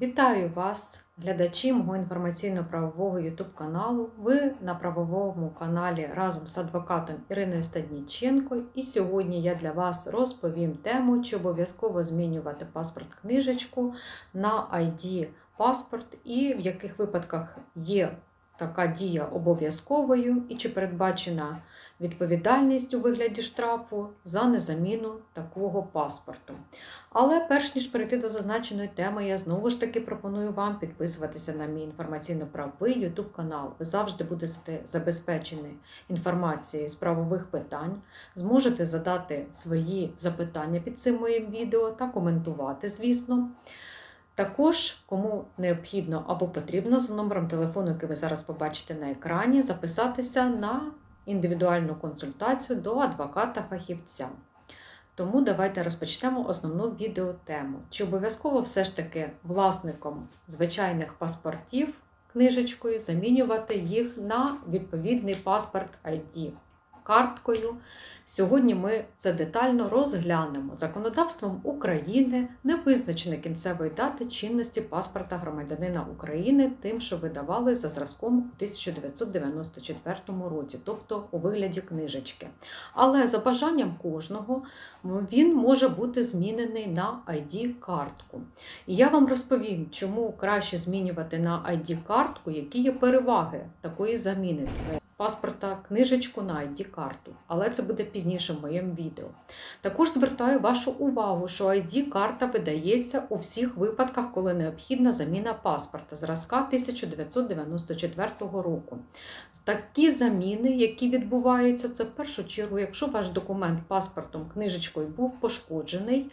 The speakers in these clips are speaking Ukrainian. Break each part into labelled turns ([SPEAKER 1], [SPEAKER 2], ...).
[SPEAKER 1] Вітаю вас, глядачі мого інформаційно-правового YouTube каналу. Ви на правовому каналі разом з адвокатом Іриною Стадніченко. І сьогодні я для вас розповім тему, чи обов'язково змінювати паспорт книжечку на ID паспорт і в яких випадках є така дія обов'язковою, і чи передбачена відповідальність у вигляді штрафу за незаміну такого паспорту. Але перш ніж перейти до зазначеної теми, я знову ж таки пропоную вам підписуватися на мій інформаційно-правовий YouTube канал. Ви завжди будете забезпечені інформацією з правових питань, зможете задати свої запитання під цим моїм відео та коментувати, звісно. Також, кому необхідно або потрібно за номером телефону, який ви зараз побачите на екрані, записатися на індивідуальну консультацію до адвоката-фахівця. Тому давайте розпочнемо основну відеотему. Чи обов'язково все ж таки власником звичайних паспортів книжечкою замінювати їх на відповідний паспорт ID карткою? Сьогодні ми це детально розглянемо. Законодавством України не визначено кінцевої дати чинності паспорта громадянина України, тим, що видавали за зразком у 1994 році, тобто у вигляді книжечки. Але за бажанням кожного він може бути змінений на ID-картку. І я вам розповім, чому краще змінювати на ID-картку, які є переваги такої заміни паспорта книжечку на ID-карту, але це буде пізніше в моєму відео. Також звертаю вашу увагу, що ID-карта видається у всіх випадках, коли необхідна заміна паспорта зразка 1994 року. Такі заміни, які відбуваються, це в першу чергу, якщо ваш документ паспортом книжечкою був пошкоджений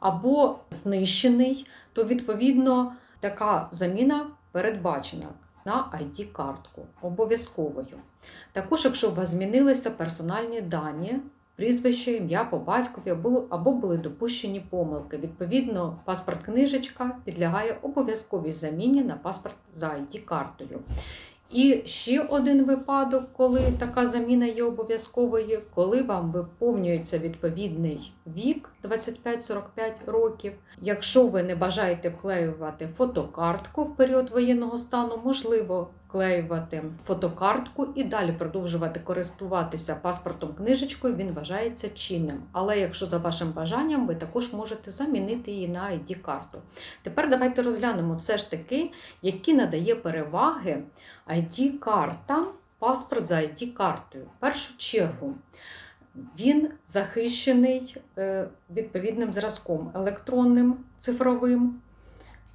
[SPEAKER 1] або знищений, то відповідно така заміна передбачена на ID-картку обов'язковою. Також, якщо у вас змінилися персональні дані, прізвище, ім'я по батькові або були допущені помилки, відповідно, паспорт-книжечка підлягає обов'язковій заміні на паспорт за ID-картою. І ще один випадок, коли така заміна є обов'язковою, коли вам виповнюється відповідний вік 25-45 років. Якщо ви не бажаєте вклеювати фотокартку в період воєнного стану, можливо вклеювати фотокартку і далі продовжувати користуватися паспортом книжечкою, він вважається чинним. Але якщо за вашим бажанням, ви також можете замінити її на ID-карту. Тепер давайте розглянемо все ж таки, які надає переваги ID-карта, паспорт за ID-картою. В першу чергу. Він захищений е, відповідним зразком електронним цифровим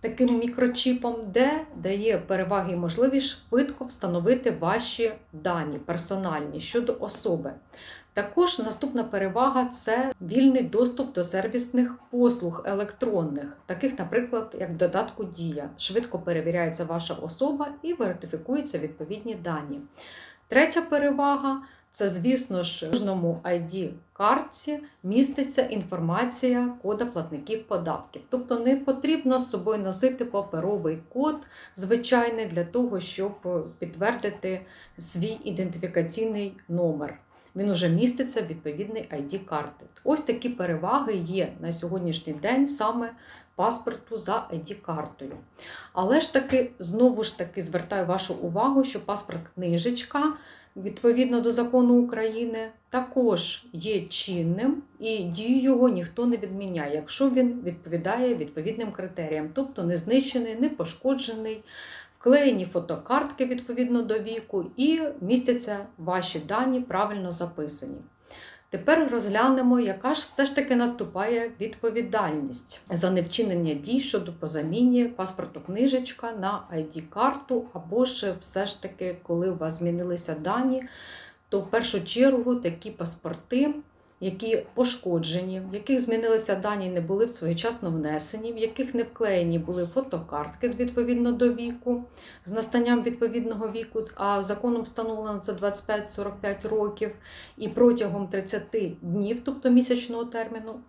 [SPEAKER 1] таким мікрочіпом, де дає переваги і можливість швидко встановити ваші дані персональні щодо особи. Також наступна перевага це вільний доступ до сервісних послуг електронних, таких, наприклад, як в додатку Дія. Швидко перевіряється ваша особа і верифікуються відповідні дані. Третя перевага це, звісно ж, в кожному ID-картці міститься інформація кода платників податків. Тобто не потрібно з собою носити паперовий код, звичайний, для того, щоб підтвердити свій ідентифікаційний номер. Він уже міститься в відповідний ID-карти. Ось такі переваги є на сьогоднішній день саме паспорту за ID-картою. Але ж таки, знову ж таки, звертаю вашу увагу, що паспорт-книжечка відповідно до закону України, також є чинним і дію його ніхто не відміняє, якщо він відповідає відповідним критеріям, тобто не знищений, не пошкоджений, вклеєні фотокартки відповідно до віку, і містяться ваші дані правильно записані. Тепер розглянемо, яка ж все ж таки наступає відповідальність за невчинення дій щодо по заміні паспорту книжечка на ID-карту, або ж все ж таки, коли у вас змінилися дані, то в першу чергу такі паспорти які пошкоджені, в яких змінилися дані, не були своєчасно внесені, в яких не вклеєні були фотокартки відповідно до віку, з настанням відповідного віку, а законом встановлено це 25-45 років, і протягом 30 днів, тобто місячного терміну,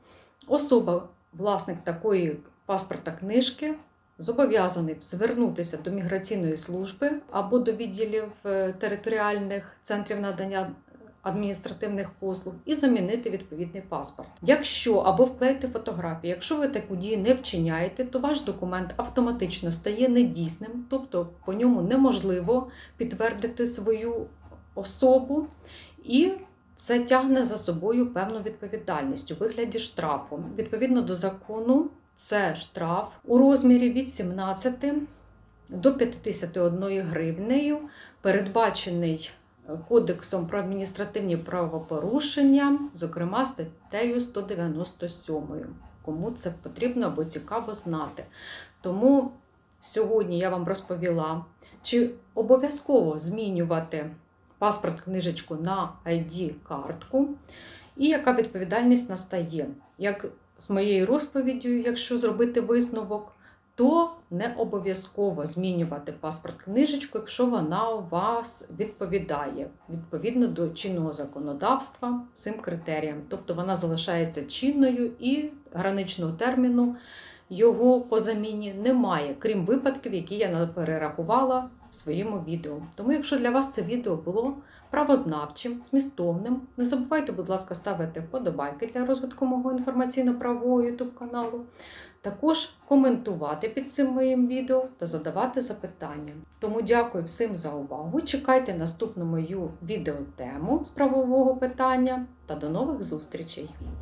[SPEAKER 1] особа, власник такої паспорта книжки. Зобов'язаний звернутися до міграційної служби або до відділів е, територіальних центрів надання адміністративних послуг і замінити відповідний паспорт. Якщо або вклеїти фотографію, якщо ви таку дію не вчиняєте, то ваш документ автоматично стає недійсним, тобто по ньому неможливо підтвердити свою особу, і це тягне за собою певну відповідальність у вигляді штрафу. Відповідно до закону, це штраф у розмірі від 17 до 51 гривнею, передбачений Кодексом про адміністративні правопорушення, зокрема статтею 197. Кому це потрібно або цікаво знати. Тому сьогодні я вам розповіла, чи обов'язково змінювати паспорт книжечку на ID-картку, і яка відповідальність настає. Як з моєю розповіддю, якщо зробити висновок, то не обов'язково змінювати паспорт книжечку, якщо вона у вас відповідає відповідно до чинного законодавства цим критеріям. Тобто вона залишається чинною і граничного терміну його по заміні немає, крім випадків, які я перерахувала в своєму відео. Тому, якщо для вас це відео було правознавчим, змістовним, не забувайте, будь ласка, ставити вподобайки для розвитку мого інформаційно-правового YouTube каналу. Також коментувати під цим моїм відео та задавати запитання. Тому дякую всім за увагу. Чекайте наступну мою відеотему з правового питання та до нових зустрічей!